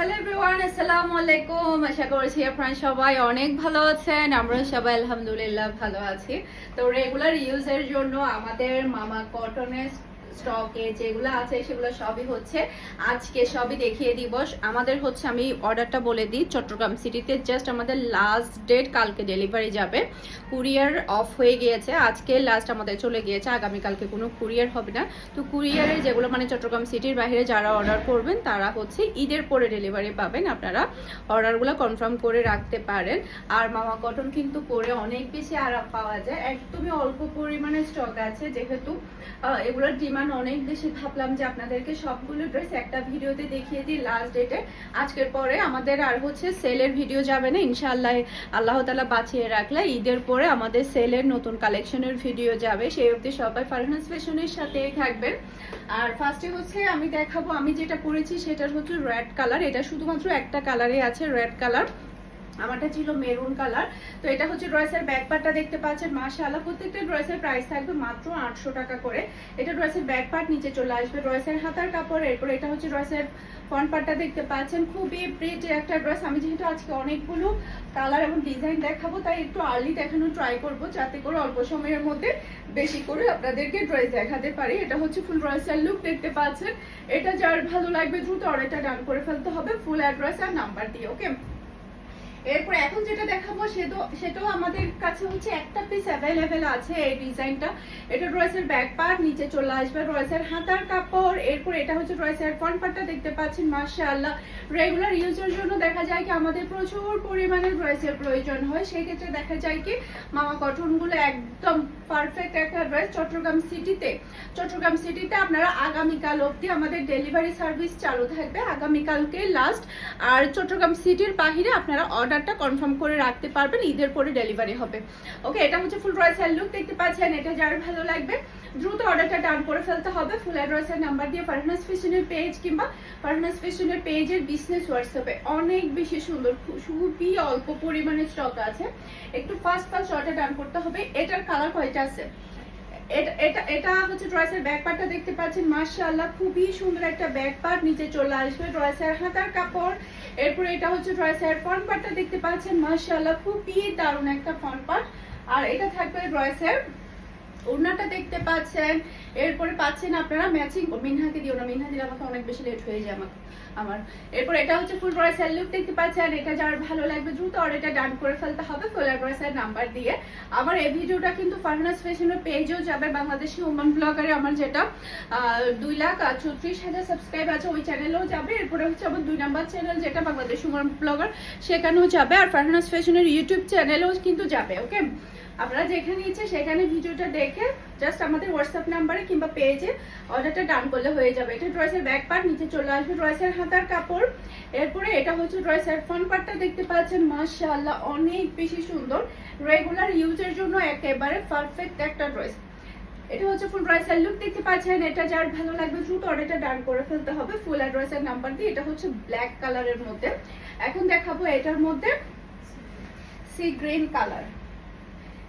Hello everyone আসসালামু আলাইকুম আশা করছি আপনারা সবাই অনেক ভালো আছেন। আমরা সবাই আলহামদুলিল্লাহ ভালো আছি। তো রেগুলার ইউজের জন্য আমাদের মামা কটনের স্টকে যেগুলো আছে, সেগুলো সবই হচ্ছে। আজকে সবই দেখিয়ে দিব আমাদের হচ্ছে আমি অর্ডারটা বলে দিই, চট্টগ্রাম সিটিতে জাস্ট আমাদের লাস্ট ডেট কালকে ডেলিভারি যাবে। কুরিয়ার অফ হয়ে গিয়েছে। আজকে লাস্ট আমাদের চলে গিয়েছে। আগামীকালকে কোনো কুরিয়ার হবে না। তো কুরিয়ারের যেগুলো মানে চট্টগ্রাম সিটির বাইরে যারা অর্ডার করবেন, তারা হচ্ছে ঈদের পরে ডেলিভারি পাবেন। আপনারা অর্ডারগুলো কনফার্ম করে রাখতে পারেন। আর মামা কটন কিন্তু পরে অনেক বেশি আরাম পাওয়া যায়। একদমই অল্প পরিমাণে স্টক আছে, যেহেতু এগুলোর ডিমান্ড অনেক বেশি ভাবলাম যে আপনাদেরকে সবগুলো ড্রেস একটা ভিডিওতে দেখিয়ে দিই লাস্ট ডেটে আজকের পরে আমাদের আর হচ্ছে সেলের ভিডিও যাবে না। ইনশাআল্লাহ আল্লাহ তালা বাঁচিয়ে রাখলে ঈদের পরে আমাদের সেলের নতুন কালেকশনের ভিডিও যাবে। সেই অবধি সবাই ফারহানাস ফ্যাশনের সাথে থাকবেন। আর ফার্স্টে হচ্ছে আমি দেখাবো, আমি যেটা পরেছি সেটার হচ্ছে রেড কালার এটা শুধুমাত্র একটা কালারে আছে রেড কালার আমারটা ছিল মেরুন কালার। তো এটা হচ্ছে ড্রেসের ব্যাক পার্টটা দেখতে পাচ্ছেন। মাসে মাশাআল্লাহ, প্রত্যেকটা ড্রেসের প্রাইস থাকবে মাত্র আটশো টাকা করে। এটা ড্রেসের ব্যাক পার্ট নিচে চলে আসবে ড্রেসের হাতার কাপড়। এরপর এটা হচ্ছে ড্রেসের ফ্রন্ট পার্টটা দেখতে পাচ্ছেন। খুবই প্রিটি একটা ড্রেস। আমি যেহেতু আজকে অনেকগুলো কালার এবং ডিজাইন দেখাবো, তাই একটু আর্লি দেখানো ট্রাই করব, যাতে করে অল্প সময়ের মধ্যে বেশি করে আপনাদেরকে ড্রেস দেখাতে পারি। এটা হচ্ছে ফুল ড্রেসের লুক দেখতে পাচ্ছেন। এটা যার ভালো লাগবে দ্রুত অর্ডারটা ডান করে ফেলতে হবে। ফুল অ্যাড্রেস আর নাম্বার দিয়ে ওকে এরপর এখন যেটা দেখাবো সেটা সেটাও আমাদের কাছে হচ্ছে একটা পিস অ্যাভেলেবেল আছে এই ডিজাইনটা এটা ড্রেসের ব্যাক পার্ট নিচে চলে আসবে ড্রেসের হাতার কাপড়। এরপর এটা হচ্ছে ড্রেসের ফ্রন্ট পার্টটা দেখতে পাচ্ছেন, মাশাআল্লাহ। রেগুলার ইউজের জন্য দেখা যায় কি, আমাদের প্রচুর পরিমাণে ড্রেসের প্রয়োজন হয়। সেই ক্ষেত্রে দেখা যায় কি, মামা কটনগুলো একদম পারফেক্ট একটা ড্রেস চট্টগ্রাম সিটিতে চট্টগ্রাম সিটিতে আপনারা আগামীকাল অবধি আমাদের ডেলিভারি সার্ভিস চালু থাকবে। আগামীকালকে লাস্ট আর চট্টগ্রাম সিটির বাহিরে আপনারা অর্ডারটা কনফার্ম করে রাখতে পারবেন, ঈদের পরে ডেলিভারি হবে। ওকে, এটা হচ্ছে ফুল ড্রেসের লুক, দেখতে পাচ্ছেন, এটা যার ভালো লাগবে, দ্রুত অর্ডারটা ডান করে ফেলতে হবে। ফুল অ্যাড্রেসের নাম্বার দিয়ে ফারহানাস ফ্যাশনের পেজ কিংবা ফারহানাস ফ্যাশনের পেজের বিজনেস হোয়াটসঅ্যাপে অনেক বেশি সুন্দর খুবই অল্প পরিমাণে স্টক আছে। একটু ফাস্ট ফাস্ট অর্ডার ডান করতে হবে। এটার কালার কয়টা আছে? এটা এটা হচ্ছে ড্রেসের ব্যাক পার্টটা দেখতে পাচ্ছেন, মাশাআল্লাহ, খুবই সুন্দর একটা ব্যাক পার্ট, নিচে চলে আসবে ড্রেসের হাতার কাপড়। এরপরে এটা হচ্ছে ড্রেসের ফ্রন্ট পার্টটা দেখতে পাচ্ছেন, মাশাআল্লাহ, খুবই দারুণ একটা ফ্রন্ট পার্ট আর এটা থাকবে ড্রেসের ওড়নাটা দেখতে পাচ্ছেন। এরপরে পাচ্ছেন আপনারা ম্যাচিং মিনহাকে দিও না মিনহা দিলে আমাকে অনেক বেশি লেট হয়ে যায় আমাকে আমার। এরপর এটা হচ্ছে ফুল ড্রেসের লুক দেখতে পাচ্ছেন। এটা যার ভালো লাগবে দ্রুত অর্ডারটা ডান করে ফেলতে হবে ফুল ড্রেসের নাম্বার দিয়ে। আমার এই ভিডিওটা কিন্তু ফারনাস ফ্যাশনের পেজেও যাবে। বাংলাদেশি ওমান ব্লগারে আমার যেটা দুই লাখ চৌত্রিশ হাজার সাবস্ক্রাইব আছে ওই চ্যানেলেও যাবে। এরপরে হচ্ছে আমার দুই নাম্বার চ্যানেল যেটা বাংলাদেশ ওমান ব্লগার সেখানেও যাবে। আর ফারনাস ফ্যাশনের ইউটিউব চ্যানেলেও কিন্তু যাবে ওকে আপনারা যেখানে ইচ্ছে সেখানে ভিডিওটা দেখে জাস্ট আমাদের হোয়াটসঅ্যাপ নাম্বারে কিংবা পেজে অর্ডারটা ডান করলে হয়ে যাবে। এটা ড্রেসের ব্যাক পার্ট নিচে চলে আসবে ড্রেসের হাতার কাপড়। এরপরে এটা হচ্ছে ড্রেসের ফ্রন্ট পার্টটা দেখতে পাচ্ছেন। মাশাআল্লাহ, অনেক বেশি সুন্দর। রেগুলার ইউজের জন্য একেবারে পারফেক্ট একটা ড্রেস এটা হচ্ছে ফুল ড্রেসের লুক দেখতে পাচ্ছেন। এটা যার ভালো লাগবে দ্রুত অর্ডারটা ডান করে ফেলতে হবে। ফুল অ্যাড্রেসের নাম্বার দিয়ে এটা হচ্ছে ব্ল্যাক কালারের মধ্যে। এখন দেখাবো এটার মধ্যে সি গ্রিন কালার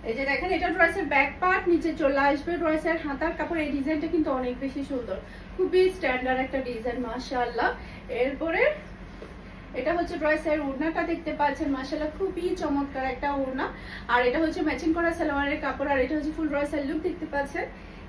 এই যে দেখেন, এটা ড্রেসের ব্যাক পার্ট নিচে চলে আসবে ড্রেসের হাতার কাপড়। এই ডিজাইনটা কিন্তু অনেক বেশি সুন্দর। খুবই স্ট্যান্ডার্ড একটা ডিজাইন মাশাআল্লাহ। এরপরে, এটা হচ্ছে ড্রেসের ওড়নাটা দেখতে পাচ্ছেন, মাশাআল্লাহ। খুবই চমৎকার একটা ওড়না। আর এটা হচ্ছে ম্যাচিং করা সালোয়ারের কাপড়, আর এটা হচ্ছে ফুল ড্রেসের লুক দেখতে পাচ্ছেন।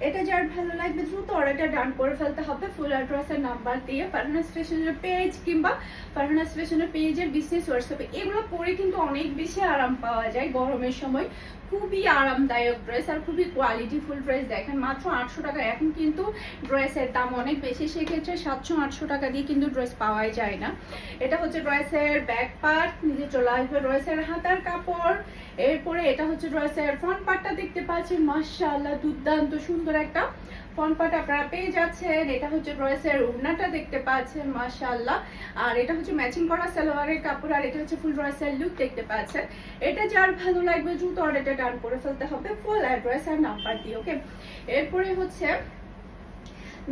এটা যার ভালো লাগবে দ্রুত অর্ডারটা ডান করে ফেলতে হবে। ফুল অ্যাড্রেসের নাম্বার দিয়ে ফারহানাস স্টেশনের পেজ কিংবা ফারহানাস ফ্যাশনের পেজের বিজনেস হোয়াটসঅ্যাপে এগুলো পরে কিন্তু অনেক বেশি আরাম পাওয়া যায় গরমের সময়। খুবই আরামদায়ক ড্রেস আর খুবই কোয়ালিটিফুল ড্রেস দেখেন মাত্র আটশো টাকা। এখন কিন্তু ড্রেসের দাম অনেক বেশি, সেক্ষেত্রে সাতশো, আটশো টাকা দিয়ে কিন্তু ড্রেস পাওয়াই যায় না। এটা হচ্ছে ড্রেসের ব্যাক পার্ট নিজে চলে আসবে ড্রেসের হাতার কাপড়। এরপরে এটা হচ্ছে ড্রেসের ফ্রন্ট পার্টটা দেখতে পাচ্ছেন, মাশাআল্লাহ, দুর্দান্ত, সুন্দর একটা ফ্রন্ট পার্ট আপনারা পেয়ে যাচ্ছেন। এটা হচ্ছে ড্রেসের ওড়নাটা দেখতে পাচ্ছেন, মাশাআল্লাহ। আর এটা হচ্ছে ম্যাচিং করা সালোয়ারের কাপড়, আর এটা হচ্ছে ফুল ড্রেসের লুক দেখতে পাচ্ছেন। এটা যার ভালো লাগবে, দ্রুত অর্ডারটা ডান করে ফেলতে হবে ফুল অ্যাড্রেস আর নাম্বার দিয়ে ওকে এরপরে হচ্ছে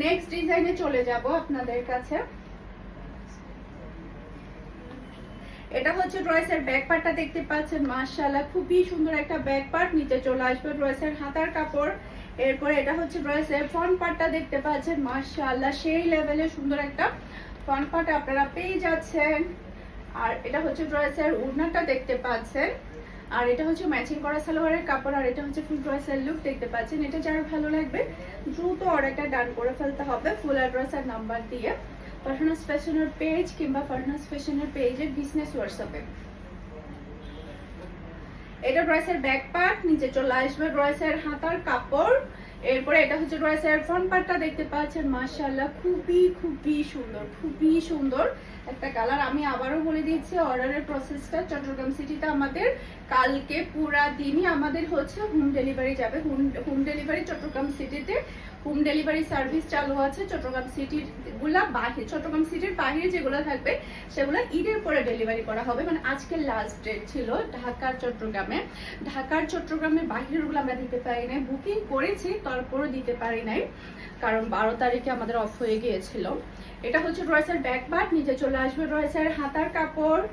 নেক্সট ডিজাইনে চলে যাব আপনাদের কাছে। এটা হচ্ছে ড্রেসের ব্যাক পার্টটা দেখতে পাচ্ছেন, মাশাআল্লাহ, খুবই সুন্দর একটা ব্যাক পার্ট নিচে চলে আসবে ড্রেসের হাতার কাপড়। এরপর এটা হচ্ছে ড্রেসের ফ্রন্ট পার্টটা দেখতে পাচ্ছেন, মাশাআল্লাহ, সেই লেভেলে সুন্দর একটা ফ্রন্ট পার্ট আপনারা পেয়ে যাচ্ছেন। আর এটা হচ্ছে ড্রেসের উড়নাটা দেখতে পাচ্ছেন। আর এটা হচ্ছে ম্যাচিং করা সালোয়ারের কাপড়, আর এটা হচ্ছে ফুল ড্রেসের লুক দেখতে পাচ্ছেন। এটা যার ভালো লাগবে, দ্রুত অর্ডারটা ডান করে ফেলতে হবে। ফুল অ্যাড্রেস আর নাম্বার দিয়ে। ফারহানাস ফ্যাশনের পেজ কিংবা ফারহানাস ফ্যাশনের পেজের বিজনেস হোয়াটসঅ্যাপে এটা ড্রেসের ব্যাক পার্ট নিচে চলে আসবে ড্রেসের হাতার কাপড়। এরপরে এটা হচ্ছে ড্রেসের ফ্রন্ট পার্টটা দেখতে পাচ্ছেন, মাশাআল্লাহ, খুবই খুবই সুন্দর খুবই সুন্দর একটা কালার আমি আবারও বলে দিচ্ছি অর্ডারের প্রসেসটা চট্টগ্রাম সিটিতে আমাদের কালকে পুরা দিনই আমাদের হচ্ছে হোম ডেলিভারি যাবে। হোম ডেলিভারি চট্টগ্রাম সিটিতে হোম ডেলিভারি সার্ভিস চালু আছে চট্টগ্রাম সিটিরগুলা বাহির, চট্টগ্রাম সিটির বাহিরে যেগুলো থাকবে, সেগুলো ঈদের পরে ডেলিভারি করা হবে। মানে আজকে লাস্ট ডেট ছিল ঢাকার চট্টগ্রামে। ঢাকার চট্টগ্রামের বাহিরেরগুলো আমরা দিতে পারি নাই। বুকিং করেছি, তারপরও দিতে পারি নাই। কারণ বারো তারিখে আমাদের অফ হয়ে গিয়েছিল। এটা হচ্ছে ড্রেসের ব্যাক পার্ট নিচে চলে আসবে ড্রেসের হাতার কাপড়।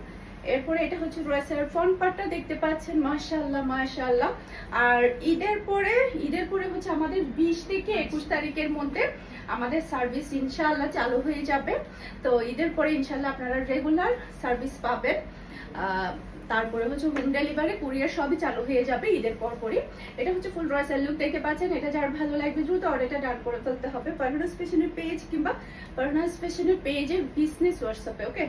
এরপরে এটা হচ্ছে ড্রেসের ফ্রন্ট পার্টটা দেখতে পাচ্ছেন, মাশাআল্লাহ মাশাআল্লাহ। আর ঈদের পরে ঈদের পরে হচ্ছে আমাদের বিশ থেকে একুশ তারিখের মধ্যে আমাদের সার্ভিস ইনশাআল্লাহ চালু হয়ে যাবে। তো ঈদের পরে ইনশাআল্লাহ আপনারা রেগুলার সার্ভিস পাবেন। তারপরে হচ্ছে হোম ডেলিভারি কুরিয়ার সবই চালু হয়ে যাবে ঈদের পর পরই। এটা হচ্ছে ফুল ড্রেসের লুক দেখতে পাচ্ছেন, এটা যার ভালো লাগবে দ্রুত অর্ডারটা ডান করে ফেলতে হবে। পারহানাস ফ্যাশনের পেজ কিংবা পারহানাস ফ্যাশনের পেজের বিজনেস হোয়াটসঅ্যাপে ওকে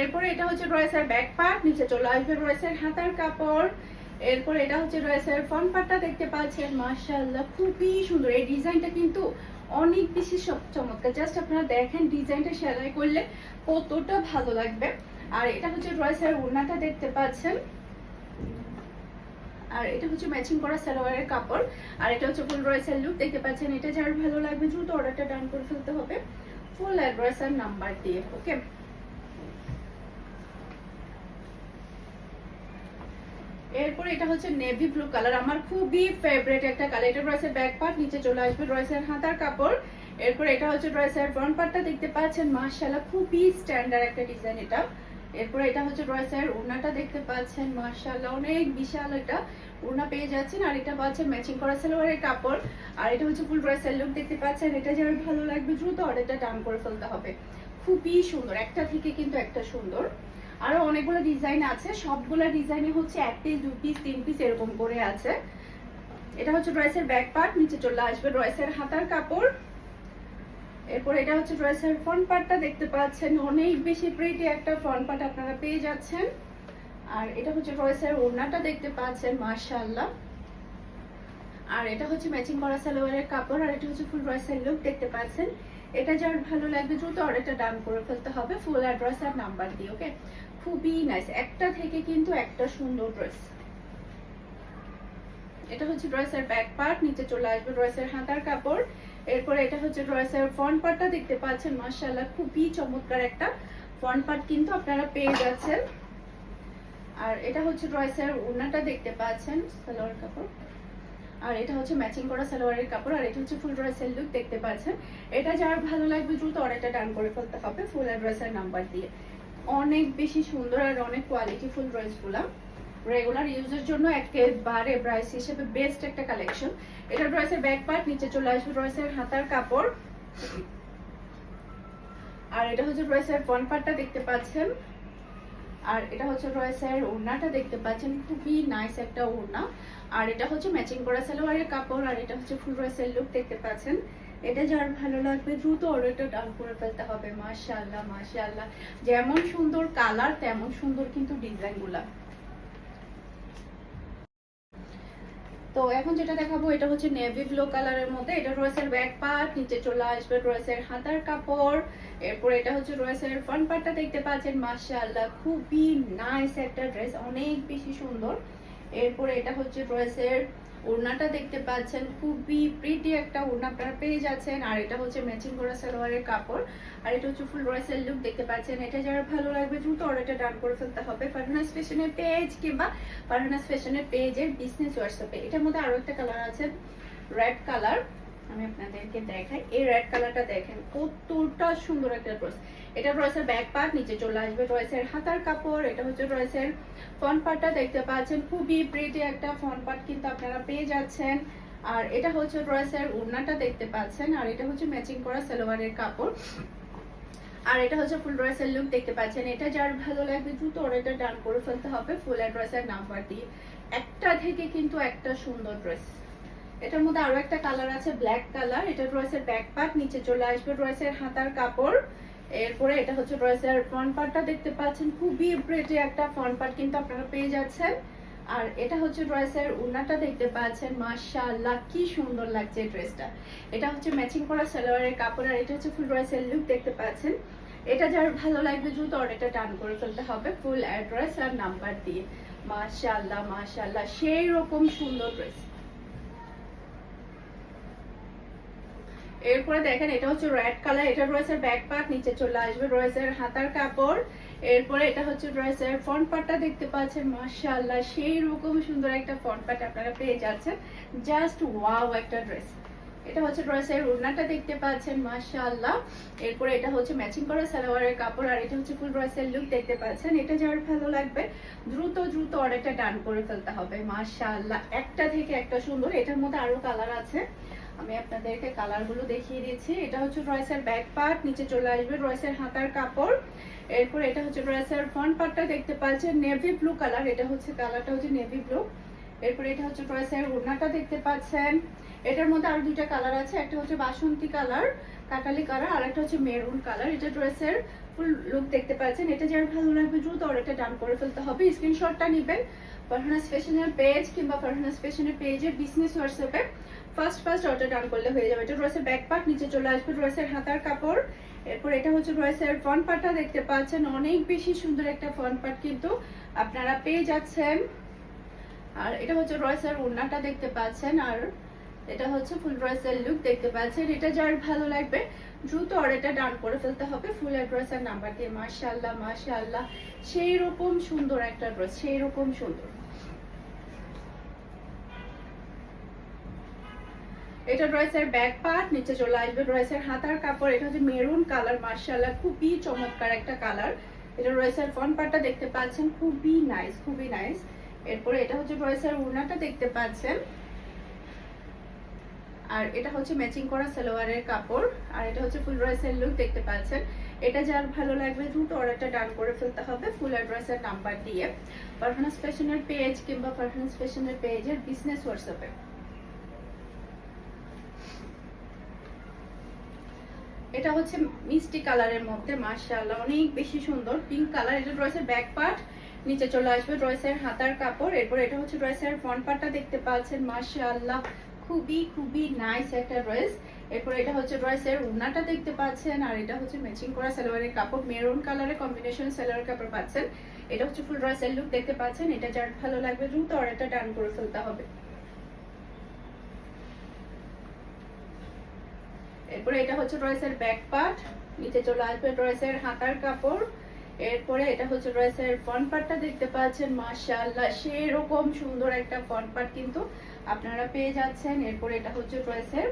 এরপরে এটা হচ্ছে ড্রেসের ব্যাক পার্ট, নিচে চলে আসবে ড্রেসের হাতার কাপড়। এরপর এটা হচ্ছে ড্রেসের ফ্রন্ট পার্টটা দেখতে পাচ্ছেন, মাশাআল্লাহ, খুবই সুন্দর। এই ডিজাইনটা কিন্তু অনেক বেশি সব চমৎকার। জাস্ট আপনারা দেখেন ডিজাইনটা সেলাই করলে কতটা ভালো লাগবে। আর এটা হচ্ছে ড্রেসের ওড়নাটা দেখতে পাচ্ছেন। আর এটা হচ্ছে ম্যাচিং করা সালোয়ারের কাপড়। আর এটা হচ্ছে ফুল ড্রেসের লুক। দেখতে পাচ্ছেন, এটা যার ভালো লাগবে, দ্রুত অর্ডারটা ডান করে ফেলতে হবে। ফুল অ্যাড্রেস আর নাম্বার দিয়ে ওকে এরপর এটা হচ্ছে নেভি ব্লু কালার আমার খুবই ফেভারিট একটা কালার এটা ড্রেসের ব্যাক পার্ট নিচে চলে আসবে ড্রেসের হাতার কাপড়। এরপর এটা হচ্ছে ড্রেসের ফ্রন্ট পার্টটা দেখতে পাচ্ছেন, মাশাআল্লাহ খুবই স্ট্যান্ডার্ড একটা ডিজাইন এটা। এরপর এটা হচ্ছে ড্রেসের ওড়নাটা দেখতে পাচ্ছেন, মাশাআল্লাহ অনেক বিশাল একটা ওড়না পেয়ে যাচ্ছেন আর এটা পাচ্ছেন ম্যাচিং করা সালোয়ারের কাপড়। আর এটা হচ্ছে ফুল ড্রেসের লুক দেখতে পাচ্ছেন। এটা যার ভালো লাগবে, দ্রুত অর্ডারটা ডান করে ফেলতে হবে। খুবই সুন্দর, একটা থেকে কিন্তু একটা সুন্দর। আরও অনেকগুলো ডিজাইন আছে। সবগুলো ডিজাইনে হচ্ছে এক পিস দু পিস তিন পিস এরকম করে আছে। এটা হচ্ছে ড্রেসের ব্যাক পার্ট নিচে চলে আসবে ড্রেসের হাতার কাপড়। এরপর এটা হচ্ছে ড্রেসের ফ্রন্ট পার্টটা দেখতে পাচ্ছেন। অনেক বেশি প্রিটি একটা ফ্রন্ট পার্ট আপনারা পেয়ে যাচ্ছেন। আর এটা হচ্ছে ড্রেসের ওড়নাটা দেখতে পাচ্ছেন, মাশাআল্লাহ। আর এটা হচ্ছে ম্যাচিং করা সালোয়ারের কাপড়, আর এটা হচ্ছে ফুল ড্রেসের লুক দেখতে পাচ্ছেন। এটা যার ভালো লাগবে দ্রুত অর্ডারটা ডান করে ফেলতে হবে। ফুল অ্যাড্রেস আর নাম্বার দিয়ে ওকে খুবই নাইস একটা থেকে কিন্তু একটা সুন্দর ড্রেস এটা হচ্ছে ড্রেসের ব্যাক পার্ট নিচে চলে আসবে ড্রেসের হাতার কাপড়। এরপরে এটা হচ্ছে ড্রেসের ফ্রন্ট পার্টটা দেখতে পাচ্ছেন, মাশাআল্লাহ, খুবই চমৎকার একটা ফ্রন্ট পার্ট কিন্তু আপনারা পেয়ে যাচ্ছেন। আর এটা হচ্ছে ড্রেসের ওড়নাটা দেখতে পাচ্ছেন, সালোয়ার কাপড়। আর এটা হচ্ছে ম্যাচিং করা সালোয়ারের কাপড়, আর এটা হচ্ছে ফুল ড্রেসের লুক দেখতে পাচ্ছেন। এটা যার ভালো লাগবে দ্রুত অর্ডারটা ডান করে ফেলতে হবে ফুল অ্যাড্রেসের নাম্বার দিয়ে। অনেক বেশি সুন্দর আর অনেক কোয়ালিটি ফুল ড্রেসগুলা রেগুলার ইউজের জন্য একেবারে প্রাইস হিসেবে বেস্ট একটা কালেকশন এটা ড্রেসের ব্যাক পার্ট নিচে চলে আসবে ড্রেসের হাতার কাপড়। আর এটা হচ্ছে ড্রেসের ফ্রন্ট পার্টটা দেখতে পাচ্ছেন। আর এটা হচ্ছে ড্রেসের ওড়নাটা দেখতে পাচ্ছেন। খুবই নাইস একটা ওড়না। আর এটা হচ্ছে ম্যাচিং করা সালোয়ারের কাপড়, আর এটা হচ্ছে ফুল ড্রেসের লুক দেখতে পাচ্ছেন। এটা যার ভালো লাগবে, দ্রুত অর্ডারটা ডাউন করে ফেলতে হবে। মাশাআল্লাহ মাশাআল্লাহ। যেমন সুন্দর কালার তেমন সুন্দর কিন্তু ডিজাইনগুলা তো এখন যেটা দেখাবো, এটা হচ্ছে নেভি ব্লু কালারের মধ্যে। এটা ড্রেসের ব্যাক পার্ট নিচে চলে আসবে ড্রেসের হাতার কাপড়। এরপর এটা হচ্ছে ড্রেসের ফ্রন্ট পার্টটা দেখতে পাচ্ছেন, মাশাআল্লাহ। খুবই নাইস একটা ড্রেস অনেক বেশি সুন্দর। এরপর এটা হচ্ছে ড্রেসের ওড়নাটা দেখতে পাচ্ছেন, খুবই প্রিটি একটা ওড়না আপনারা পেয়ে যাচ্ছেন। আর এটা হচ্ছে ম্যাচিং করা সালোয়ারের কাপড়। আর এটা হচ্ছে ফুল ড্রেসের লুক দেখতে পাচ্ছেন। এটা যারা ভালো লাগবে দ্রুত অর্ডারটা ডান করে ফেলতে হবে। ফারহানাস ফ্যাশনের পেজ কিংবা ফারহানাস ফ্যাশনের পেজের বিজনেস হোয়াটসঅ্যাপে এটার মধ্যে আরও একটা কালার আছে রেড কালার আমি আপনাদেরকে দেখাই। এই রেড কালারটা দেখেন, কতটা সুন্দর একটা ড্রেস এটা ড্রেসের ব্যাক পার্ট নিচে চলে আসবে ড্রেসের হাতার কাপড়, এটা হচ্ছে ড্রেসের ফ্রন্ট পার্টটা দেখতে পাচ্ছেন। খুবই প্রিটি একটা ফ্রন্ট পার্ট কিন্তু আপনারা পেয়ে যাচ্ছেন। আর এটা হচ্ছে ড্রেসের ওড়নাটা দেখতে পাচ্ছেন, আর এটা হচ্ছে ম্যাচিং করা সালোয়ারের কাপড়। আর এটা হচ্ছে ফুল ড্রেসের লুক দেখতে পাচ্ছেন। এটা যার ভালো লাগবে দ্রুত অর্ডারটা ডান করে ফেলতে হবে ফুল অ্যাড্রেসের নাম্বার দিয়ে। একটা থেকে কিন্তু একটা সুন্দর ড্রেস এটার মধ্যে আরও একটা কালার আছে ব্ল্যাক কালার এটা ড্রেসের ব্যাক পার্ট নিচে চলে আসবে ড্রেসের হাতার কাপড়। এরপরে এটা হচ্ছে ড্রেসের ফ্রন্ট পার্টটা দেখতে পাচ্ছেন। খুবই প্রেটি একটা ফ্রন্ট পার্ট কিন্তু আপনারা পেয়ে যাচ্ছেন। আর এটা হচ্ছে ড্রেসের উন্নাটা দেখতে পাচ্ছেন। মাশাআল্লাহ, কি সুন্দর লাগছে ড্রেসটা। এটা হচ্ছে ম্যাচিং করা সালোয়ারের কাপড় আর এটা হচ্ছে ফুল ড্রেসের লুক দেখতে পাচ্ছেন। এটা যার ভালো লাগবে দ্রুত অর্ডারটা টান করে ফেলতে হবে ফুল অ্যাড্রেস আর নাম্বার দিয়ে। মাশাআল্লাহ মাশাআল্লাহ, সেই রকম সুন্দর ড্রেস এরপরে দেখেন, এটা হচ্ছে রেড কালার এটা রয়েছে ব্যাক পার্ট নিচে চলে আসবে রয়েছে হাতার কাপড়। এরপরে এটা হচ্ছে ড্রেসের ফ্রন্ট পার্টটা দেখতে পাচ্ছেন, মাশাআল্লাহ সেই রকম সুন্দর একটা ফ্রন্ট পার্ট আপনারা পেয়ে যাচ্ছেন। জাস্ট ওয়াও একটা ড্রেস এটা হচ্ছে ড্রেসের ওড়নাটা দেখতে পাচ্ছেন, মাশাআল্লাহ। এরপরে এটা হচ্ছে ম্যাচিং করা সালোয়ারের কাপড়, আর এটা হচ্ছে ফুল ড্রেসের লুক দেখতে পাচ্ছেন। এটা যার ভালো লাগবে, দ্রুত দ্রুত অর্ডারটা ডান করে ফেলতে হবে, মাশাআল্লাহ। একটা থেকে একটা সুন্দর, এটার মধ্যে আরও কালার আছে। আমি আপনাদেরকে কালারগুলো দেখিয়ে দিচ্ছি এটা হচ্ছে ড্রেসের ব্যাক পার্ট নিচে চলে আসবে ড্রেসের হাতার কাপড়। এরপর এটা হচ্ছে ড্রেসের ফ্রন্ট পার্টটা দেখতে পাচ্ছেন নেভি ব্লু কালার এটা হচ্ছে কালারটা হচ্ছে নেভি ব্লু এরপর এটা হচ্ছে ড্রেসের ওড়নাটা দেখতে পাচ্ছেন। এটার মধ্যে আরও দুইটা কালার আছে, একটা হচ্ছে বাসন্তী কালার কাটালি কালার আর একটা হচ্ছে মেরুন কালার এটা ড্রেসের ফুল লুক দেখতে পাচ্ছেন। এটা যার ভালো লাগবে দ্রুত অর্ডারটা ডান করে ফেলতে হবে। স্ক্রিনশটটা নেবেন ফারহানাস ফ্যাশনের পেজ কিংবা ফারহানাস ফ্যাশনের পেজের বিজনেস হোয়াটসঅ্যাপে ফার্স্ট ফার্স্ট অর্ডার ডান করলে হয়ে যাবে। এটা ড্রেসের ব্যাক পার্ট নিচে চলে আসবে ড্রেসের হাতার কাপড়। এরপর এটা হচ্ছে ড্রেসের ফ্রন্ট পার্টটা দেখতে পাচ্ছেন। অনেক বেশি সুন্দর একটা ফ্রন্ট পার্ট কিন্তু আপনারা পেয়ে যাচ্ছেন। আর এটা হচ্ছে ড্রেসের ওড়নাটা দেখতে পাচ্ছেন। আর এটা হচ্ছে ফুল ড্রেসের লুক দেখতে পাচ্ছেন। এটা যার ভালো লাগবে, দ্রুত অর্ডারটা ডান করে ফেলতে হবে। ফুল অ্যাড্রেসের নাম্বার দিয়ে, মাশাআল্লাহ মাশাআল্লাহ। সেই রকম সুন্দর একটা ড্রেস সেই রকম সুন্দর। এটা ড্রেসের ব্যাক পার্ট নিচে চলে আসবে ড্রেসের হাতার কাপড়, এটা হচ্ছে মেরুন কালার মার্শাল্লাহ খুবই চমৎকার একটা কালার এটা ড্রেসের ফ্রন্ট পার্টটা দেখতে পাচ্ছেন, খুবই নাইস খুবই নাইস এরপরে এটা হচ্ছে ড্রেসের উড়নাটা দেখতে পাচ্ছেন। আর এটা হচ্ছে ম্যাচিং করা সালোয়ারের কাপড়, আর এটা হচ্ছে ফুল ড্রেসের লুক দেখতে পাচ্ছেন। এটা যার ভালো লাগবে দ্রুত অর্ডারটা ডান করে ফেলতে হবে ফুল অ্যাড্রেসের নাম্বার দিয়ে। পারফরমেন্স ফ্যাশনের পেজ কিংবা পারফরমেন্স ফ্যাশনের পেজের বিজনেস হোয়াটসঅ্যাপে এটা হচ্ছে মিষ্টি কালারের মধ্যে, মাশাআল্লাহ, অনেক বেশি সুন্দর। পিঙ্ক কালার এটা ড্রেসের ব্যাক পার্ট নিচে চলে আসবে ড্রেসের হাতার কাপড়। এরপর এটা হচ্ছে ড্রেসের ফ্রন্ট পার্টটা দেখতে পাচ্ছেন, মাশাআল্লাহ, খুবই খুবই নাইস একটা ড্রেস এরপর এটা হচ্ছে ড্রেসের উনাটা দেখতে পাচ্ছেন, আর এটা হচ্ছে ম্যাচিং করা সালোয়ারের কাপড়। মেরুন কালারের কম্বিনেশন সালোয়ারের কাপড় পাচ্ছেন। এটা হচ্ছে ফুল ড্রেসের লুক দেখতে পাচ্ছেন। এটা যার ভালো লাগবে, দ্রুত অর্ডারটা ডান করে ফেলতে হবে। এরপরে এটা হচ্ছে ড্রেসের ব্যাক পার্ট নিচে চলে আসবে ড্রেসের হাতার কাপড়। এরপরে এটা হচ্ছে ড্রেসের ফ্রন্ট পার্টটা দেখতে পাচ্ছেন, মাশাআল্লাহ, সেরকম সুন্দর একটা ফ্রন্ট পার্ট কিন্তু আপনারা পেয়ে যাচ্ছেন। এরপরে এটা হচ্ছে ড্রেসের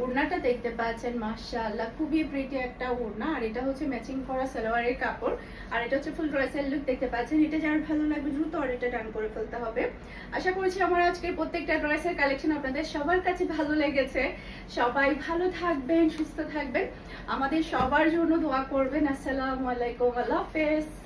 ওড়নাটা দেখতে পাচ্ছেন, মাশাআল্লাহ, খুবই প্রিটি একটা ওড়না। আর এটা হচ্ছে ম্যাচিং করা সালোয়ারের কাপড়। আর এটা হচ্ছে ফুল ড্রেসের লুক দেখতে পাচ্ছেন। এটা যার ভালো লাগবে দ্রুত অর্ডারটা ডান করে ফেলতে হবে। আশা করছি আমার আজকের প্রত্যেকটা ড্রেসের কালেকশন আপনাদের সবার কাছে ভালো লেগেছে। সবাই ভালো থাকবেন, সুস্থ থাকবেন। আমাদের সবার জন্য দোয়া করবেন। আসসালামু আলাইকুম, আল্লাহ হাফেজ।